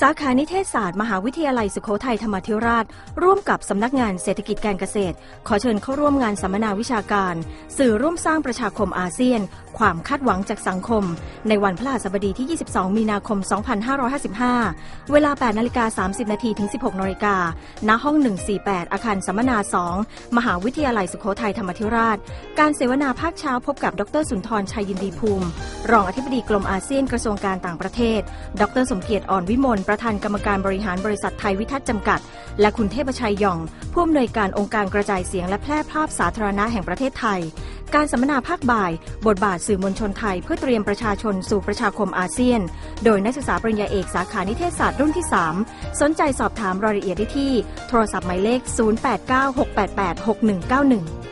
สาขานิเทศศาสตร์มหาวิทยาลัยสุโขทัยธรรมธิราช ร่วมกับสำนักงานเศรษฐกิจการเกษตร ขอเชิญเข้าร่วมงานสัมมนาวิชาการ สื่อร่วมสร้างประชาคมอาเซียน ความคาดหวังจากสังคม ในวันพฤหัสบดีที่ 22 มีนาคม 2555 เวลา 8นาฬิกา30 นาทีถึง 16นาฬิกาณห้อง 148 อาคารสัมมนา 2 มหาวิทยาลัยสุโขทัยธรรมธิราช การเสวนาภาคเช้าพบกับดรสุนทรชัยยินดีภูมิรองอธิบดีกรมอาเซียนกระทรวงการต่างประเทศ ดรสมเกียรติอ่อนวิมล ประธานกรรมการบริหารบริษัทไทยวิทัศน์จำกัด และคุณเทพชัยย่อง ผู้อำนวยการองค์การกระจายเสียงและแพร่ภาพสาธารณะแห่งประเทศไทย การสัมมนาภาคบ่าย บทบาทสื่อมวลชนไทยเพื่อเตรียมประชาชนสู่ประชาคมอาเซียน โดยนักศึกษาปริญญาเอกสาขานิเทศศาสตร์รุ่นที่ 3 สนใจสอบถามรายละเอียดได้ที่ โทรศัพท์หมายเลข 0896886191